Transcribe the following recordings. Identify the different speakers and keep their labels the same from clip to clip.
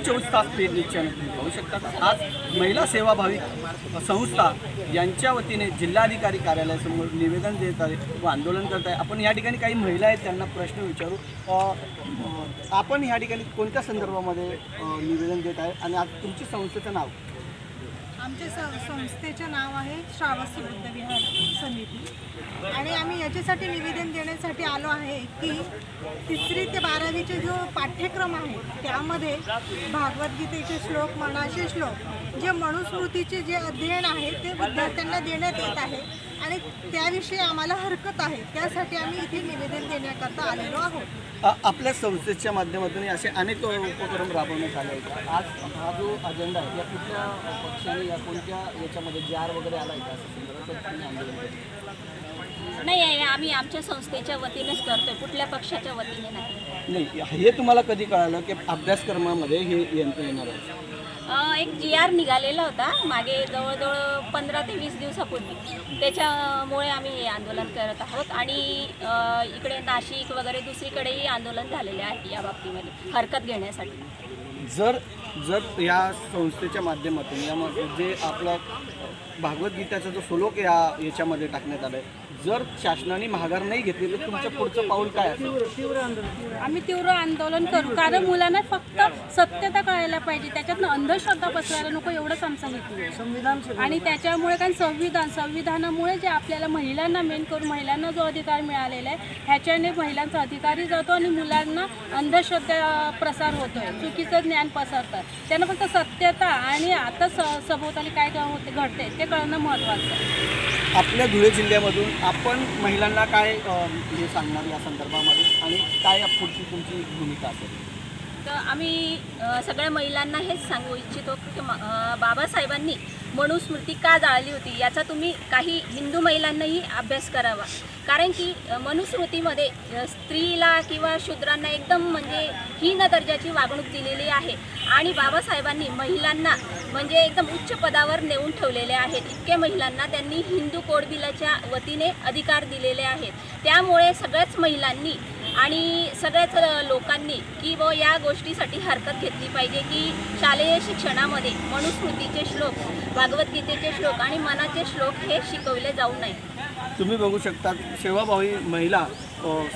Speaker 1: तास पेरणी चॅनल तुम्ही होऊ शकता आज महिला सेवाभावी संस्था यांच्या वतीने जिल्हाधिकारी कार्यालयासमोर निवेदन देत आहे व आंदोलन करत आहे. आपण या ठिकाणी काही महिला आहेत त्यांना प्रश्न विचारू. आपण या ठिकाणी कोणत्या संदर्भामध्ये निवेदन देत आहे? आणि आज तुमची संस्थेचं नाव?
Speaker 2: आमच्या स संस्थेचं नाव आहे श्रावस्ती बुद्धविहार समिती. आणि आम्ही याच्यासाठी निवेदन देण्यासाठी आलो आहे की तिसरी ते बारावीचे जो पाठ्यक्रम आहे त्यामध्ये भागवद्गीतेचे श्लोक मनाचे श्लोक जे मनुस्मृतीचे जे अध्ययन आहे ते विद्यार्थ्यांना देण्यात येत आहे. आणि त्याविषयी आम्हाला हरकत आहे. त्यासाठी आम्ही इथे निवेदन देण्याकरता आलेलो आहोत.
Speaker 1: आपल्या संस्थेच्या माध्यमातून असे अनेक उपक्रम राबवण्यात आले आहेत. आज हा जो अजेंडा आहे या कुठल्या पक्षाने या कोणत्या याच्यामध्ये जे आर वगैरे आला आहे का?
Speaker 3: नाही आहे आम्ही आमच्या संस्थेच्या वतीनेच करतोय. कुठल्या पक्षाच्या वतीने नाही.
Speaker 1: नाही हे तुम्हाला कधी कळालं की अभ्यासक्रमामध्ये हे यंत्र येणार आहे?
Speaker 3: एक जी आर निघालेला होता. मागे जवळजवळ पंधरा ते वीस दिवसापूर्वी. त्याच्यामुळे आम्ही हे आंदोलन करत आहोत आणि इकडे नाशिक वगैरे दुसरीकडेही आंदोलन झालेले आहे या बाबतीमध्ये हरकत घेण्यासाठी.
Speaker 1: जर जर या संस्थेच्या माध्यमातून यामध्ये जे आपला भागवद्गीताचा जो श्लोक या याच्यामध्ये टाकण्यात आला आहे जर शासनाने माघार नाही घेतली तर तुमचं पुढचं पाऊल काय असेल?
Speaker 4: आम्ही तीव्र आंदोलन करू कारण मुलांना फक्त सत्यता कळायला पाहिजे. त्याच्यातनं अंधश्रद्धा पसरायला नको एवढंच आमचा हेतू आहे. संविधान आणि त्याच्यामुळे कारण संविधान संविधानामुळे जे आपल्याला महिलांना मेन करून महिलांना जो अधिकार मिळालेला आहे ह्याच्याने महिलांचा अधिकारही जातो आणि मुलांना अंधश्रद्धा प्रसार होतोय. चुकीचं ज्ञान पसरतं. त्यांना फक्त सत्यता आणि आता स सभोवताली काय होते घडते ते कळणं महत्त्वाचं आहे.
Speaker 1: आपल्या धुळे जिल्ह्यामधून आपण महिलांना काय हे सांगणार या संदर्भामध्ये? आणि काय पुढची तुमची भूमिका असेल?
Speaker 3: तर आम्ही सगळ्या महिलांना हेच सांगू इच्छितो की बाबासाहेबांनी मनुस्मृती का जाळली होती? याचा तुम्ही काही हिंदू महिलांनाही अभ्यास करावा. कारण की मनुस्मृतीमध्ये स्त्रीला किंवा शूद्रांना एकदम म्हणजे हीन दर्जाची वागणूक दिलेली आहे. आणि बाबासाहेबांनी महिलांना म्हणजे एकदम उच्च पदावर नेऊन ठेवलेले आहेत. इतके महिलांना त्यांनी हिंदू कोड बिलाच्या वतीने अधिकार दिलेले आहेत. त्यामुळे सगळ्याच महिलांनी आणि सगळ्याच लोकांनी की व या गोष्टीसाठी हरकत घेतली पाहिजे की शालेय शिक्षणामध्ये मनुस्मृतीचे श्लोक भागवद्गीतेचे श्लोक आणि मनाचे श्लोक हे शिकवले जाऊ नये.
Speaker 1: तुम्ही बघू शकता सेवाभावी महिला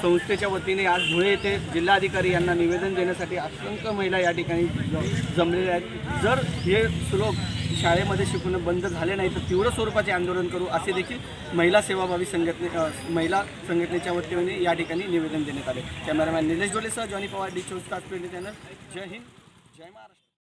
Speaker 1: संस्थेच्या वतीने आज धुळे येथे जिल्हाधिकारी यांना निवेदन देण्यासाठी असंख्य महिला या ठिकाणी ज- जमलेल्या आहेत. जर हे श्लोक शाळेमध्ये शिकवणं बंद झाले नाही तर तीव्र स्वरूपाचे आंदोलन करू असे देखील महिला सेवाभावी संघटने महिला संघटनेच्या वतीने या ठिकाणी निवेदन देण्यात आले. कॅमेरामॅन निलेश डोलेसह जॉनी पवार डी चोवीस तास चॅनल. जय हिंद जय महाराष्ट्र.